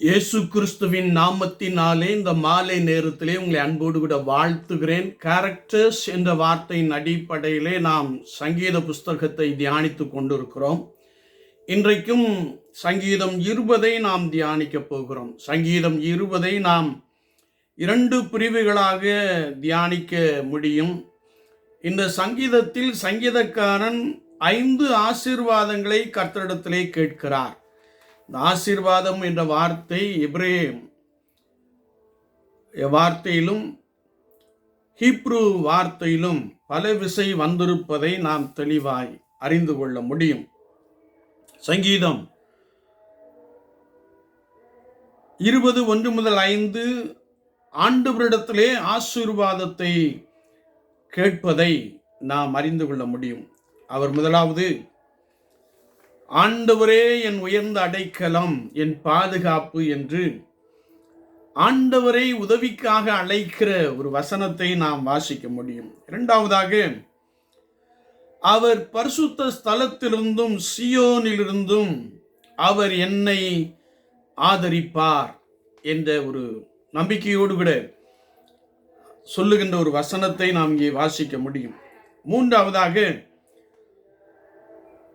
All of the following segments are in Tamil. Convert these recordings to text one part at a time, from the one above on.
இயேசு கிறிஸ்துவின் நாமத்தினாலே இந்த மாலை நேரத்திலே உங்களை அன்போடு கூட வாழ்த்துகிறேன். கேரக்டர்ஸ் என்ற வார்த்தையின் அடிப்படையிலே நாம் சங்கீத புஸ்தகத்தை தியானித்துக் கொண்டிருக்கிறோம். இன்றைக்கும் சங்கீதம் இருபதை நாம் தியானிக்கப் போகிறோம். சங்கீதம் இருபதை நாம் இரண்டு பிரிவுகளாக தியானிக்க முடியும். இந்த சங்கீதத்தில் சங்கீதக்காரன் ஐந்து ஆசீர்வாதங்களை கர்த்தரிடத்திலே கேட்கிறார். ஆசீர்வாதம் என்ற வார்த்தை எப்ரே வார்த்தையிலும் ஹீப்ரு வார்த்தையிலும் பல விசை வந்திருப்பதை நாம் தெளிவாய் அறிந்து கொள்ள முடியும். சங்கீதம் இருபது ஒன்று முதல் ஐந்து ஆண்டவரிடத்திலே ஆசீர்வாதத்தை கேட்பதை நாம் அறிந்து கொள்ள முடியும். அவர் முதலாவது ஆண்டவரே என் உயர்ந்த அடைக்கலம் என் பாதுகாப்பு என்று ஆண்டவரை உதவிக்காக அழைக்கிற ஒரு வசனத்தை நாம் வாசிக்க முடியும். இரண்டாவதாக அவர் பரிசுத்த ஸ்தலத்திலிருந்தும் சியோனிலிருந்தும் அவர் என்னை ஆதரிப்பார் என்ற ஒரு நம்பிக்கையோடு கூட சொல்லுகின்ற ஒரு வசனத்தை நாம் இங்கே வாசிக்க முடியும். மூன்றாவதாக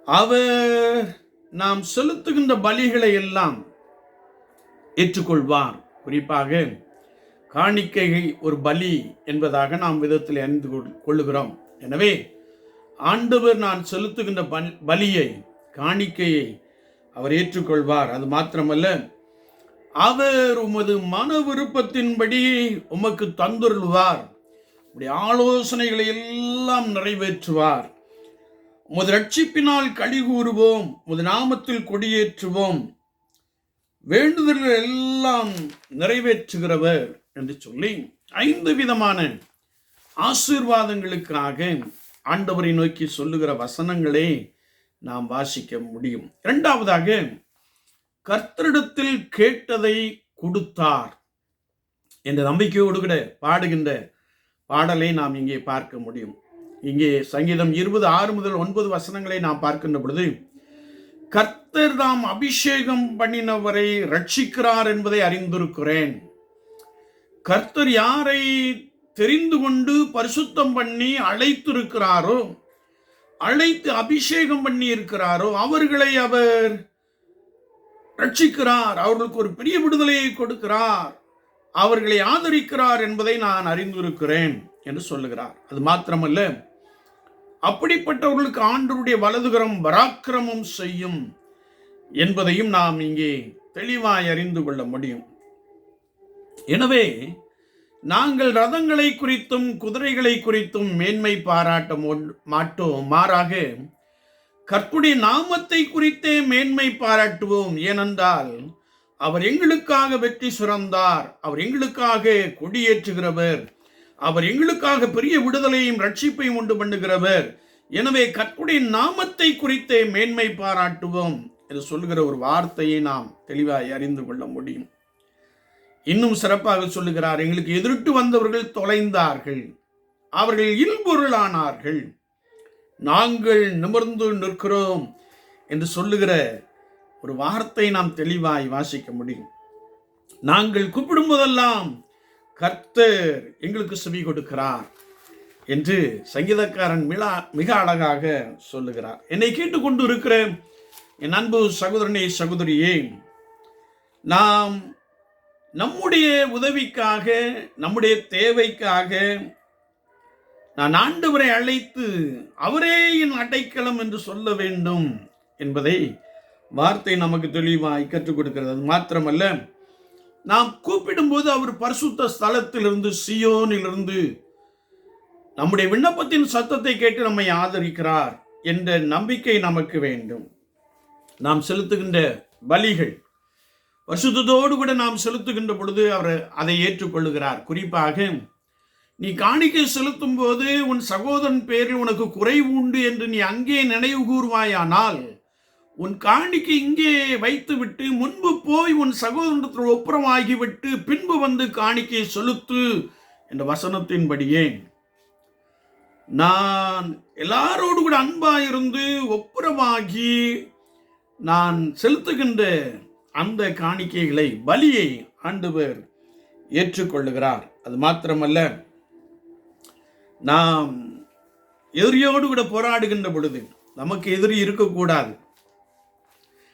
அவர் நாம் செலுத்துகின்ற பலிகளை எல்லாம் ஏற்றுக்கொள்வார். குறிப்பாக காணிக்கை ஒரு பலி என்பதாக நாம் விதத்தில் அறிந்து கொள்- கொள்ளுகிறோம். எனவே ஆண்டவர் நான் செலுத்துகின்ற பலியை காணிக்கையை அவர் ஏற்றுக்கொள்வார். அது மாத்திரமல்ல அவர் உமது மன விருப்பத்தின்படி உமக்கு தந்துருள்வார். உடைய ஆலோசனைகளை எல்லாம் நிறைவேற்றுவார். உமது ரட்சிப்பினால் களி கூறுவோம் உமது நாமத்தில் கொடியேற்றுவோம். வேண்டுதல்கள் எல்லாம் நிறைவேற்றுகிறவர் என்று சொல்லி ஐந்து விதமான ஆசீர்வாதங்களுக்காக ஆண்டவரை நோக்கி சொல்லுகிற வசனங்களே நாம் வாசிக்க முடியும். இரண்டாவதாக கர்த்தரிடத்தில் கேட்டதை கொடுத்தார் என்ற நம்பிக்கையோடு கூட பாடுகின்ற பாடலை நாம் இங்கே பார்க்க முடியும். இங்கே சங்கீதம் இருபது ஆறு முதல் ஒன்பது வசனங்களை நாம் பார்க்கின்ற பொழுது கர்த்தர் தாம் அபிஷேகம் பண்ணினவரை ரட்சிக்கிறார் என்பதை அறிந்திருக்கிறேன். கர்த்தர் யாரை தெரிந்து கொண்டு பரிசுத்தம் பண்ணி அழைத்திருக்கிறாரோ அழைத்து அபிஷேகம் பண்ணி இருக்கிறாரோ அவர்களை அவர் ரட்சிக்கிறார் அவர்களுக்கு ஒரு பெரிய விடுதலையை கொடுக்கிறார். அவர்களை ஆதரிக்கிறார் என்பதை நான் அறிந்திருக்கிறேன் என்று சொல்லுகிறார். அது மாத்திரமல்ல அப்படிப்பட்டவர்களுக்கு ஆண்டருடைய வலதுகரம் பராக்கிரமம் செய்யும் என்பதையும் நாம் இங்கே தெளிவாய் அறிந்து கொள்ள முடியும். எனவே நாங்கள் ரதங்களை குறித்தும் குதிரைகளை குறித்தும் மேன்மை பாராட்ட மாட்டோம். மாறாக கற்புடைய நாமத்தை குறித்தே மேன்மை பாராட்டுவோம். ஏனென்றால் அவர் எங்களுக்காக வெற்றி சுரந்தார். அவர் எங்களுக்காக கொடியேற்றுகிறவர். அவர் எங்களுக்காக பெரிய விடுதலையும் ரட்சிப்பையும் உண்டு பண்ணுகிறவர். எனவே கற்புடைய நாமத்தை குறித்தே மேன்மை பாராட்டுவோம் என்று சொல்லுகிற ஒரு வார்த்தையை நாம் தெளிவாய் அறிந்து கொள்ள முடியும். இன்னும் சிறப்பாக சொல்லுகிறார் எங்களுக்கு எதிர்த்து வந்தவர்கள் தொலைந்தார்கள் அவர்கள் இல்பொருளானார்கள் நாங்கள் நிமிர்ந்து நிற்கிறோம் என்று சொல்லுகிற ஒரு வார்த்தை நாம் தெளிவாய் வாசிக்க முடியும். நாங்கள் கூப்பிடும் போதெல்லாம் கர்த்தர் எங்களுக்கு செவி கொடுக்கிறார் என்று சங்கீதக்காரன் மிளா மிக அழகாக சொல்லுகிறார். என்னை கேட்டுக்கொண்டு இருக்கிற என் அன்பு சகோதரனே சகோதரியே நாம் நம்முடைய உதவிக்காக நம்முடைய தேவைக்காக நான் ஆண்டவரை அழைத்து அவரே என் அடைக்கலம் என்று சொல்ல வேண்டும் என்பதை வார்த்தை நமக்கு தெளிவாய் கற்றுக் கொடுக்கிறது. அது மாத்திரமல்ல நாம் கூப்பிடும்போது அவர் பரிசுத்த ஸ்தலத்திலிருந்து சியோனிலிருந்து நம்முடைய விண்ணப்பத்தின் சத்தத்தை கேட்டு நம்மை ஆதரிக்கிறார் என்ற நம்பிக்கை நமக்கு வேண்டும். நாம் செலுத்துகின்ற பலிகள் பரிசுத்தத்தோடு கூட நாம் செலுத்துகின்ற பொழுது அவர் அதை ஏற்றுக்கொள்ளுகிறார். குறிப்பாக நீ காணிக்கை செலுத்தும் போது உன் சகோதரன் பேரில் உனக்கு குறைவு உண்டு என்று நீ அங்கே நினைவு கூறுவாயானால் உன் காணிக்கை இங்கே வைத்துவிட்டு முன்பு போய் உன் சகோதரத்தில் ஒப்புரமாகிவிட்டு பின்பு வந்து காணிக்கை செலுத்து என்ற வசனத்தின்படியே நான் எல்லாரோடு கூட அன்பாக இருந்து ஒப்புரமாகி நான் செலுத்துகின்ற அந்த காணிக்கைகளை பலியை ஆண்டவர் ஏற்றுக்கொள்ளுகிறார். அது மாத்திரமல்ல நாம் எதிரியோடு கூட போராடுகின்ற பொழுது நமக்கு எதிரி இருக்கக்கூடாது.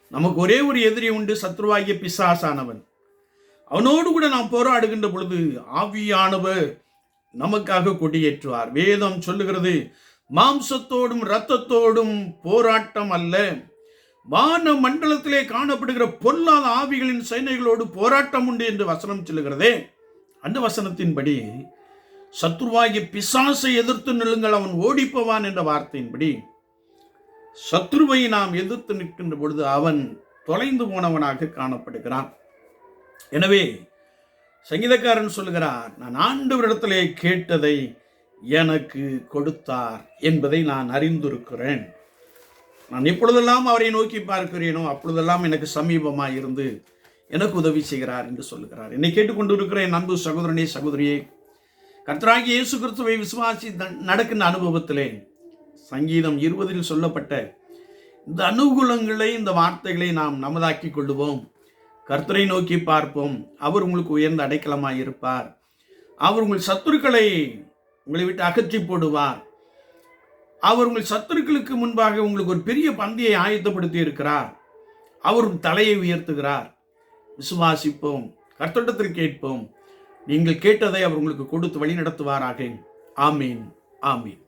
நமக்கு ஒரே ஒரு எதிரி உண்டு சத்ருவாகிய பிசாசானவன். அவனோடு கூட நாம் போராடுகின்ற பொழுது ஆவியானவர் நமக்காக கொடியேற்றுவார். வேதம் சொல்லுகிறது மாம்சத்தோடும் இரத்தத்தோடும் போராட்டம் அல்ல. வான மண்டலத்திலே காணப்படுகிற பொல்லாத ஆவிகளின் சேனைகளோடு போராட்டம் உண்டு என்று வசனம் சொல்லுகிறதே. அந்த வசனத்தின்படி சத்ருவாகிய பிசாசை எதிர்த்து நில்லுங்கள் அவன் ஓடிப்போவான் என்ற வார்த்தையின்படி சத்ருவை நாம் எதிர்த்து நிற்கின்ற பொழுது அவன் தொலைந்து போனவனாக காணப்படுகிறான். எனவே சங்கீதக்காரன் சொல்லுகிறார் நான் ஆண்டவரிடத்திலே கேட்டதை எனக்கு கொடுத்தார் என்பதை நான் அறிந்திருக்கிறேன். நான் எப்பொழுதெல்லாம் அவரை நோக்கி பார்க்கிறேனோ அப்பொழுதெல்லாம் எனக்கு சமீபமாக இருந்து எனக்கு உதவி செய்கிறார் என்று சொல்லுகிறார். என்னை கேட்டுக்கொண்டிருக்கிற என் அன்பு சகோதரனே சகோதரியே கர்த்தராகி இயேசு கிறிஸ்துவை விசுவாசி நடக்கின்ற அனுபவத்திலே சங்கீதம் இருபதில் சொல்லப்பட்ட இந்த அனுகூலங்களை இந்த வார்த்தைகளை நாம் நமதாக்கி கொள்ளுவோம். கர்த்தரை நோக்கி பார்ப்போம். அவர் உங்களுக்கு உயர்ந்த அடைக்கலமாக இருப்பார். அவர் உங்கள் சத்துருக்களை உங்களை விட்டு அகற்றி போடுவார். அவர் உங்கள் சத்துருக்களுக்கு முன்பாக உங்களுக்கு ஒரு பெரிய பந்தியை ஆயத்தப்படுத்தி இருக்கிறார். அவர் தலையை உயர்த்துகிறார். விசுவாசிப்போம். கர்த்தரிடத்தில் கேட்போம். நீங்கள் கேட்டதை அவர் உங்களுக்கு கொடுத்து வழி நடத்துவாராக ஆமீன். ஆமீன்.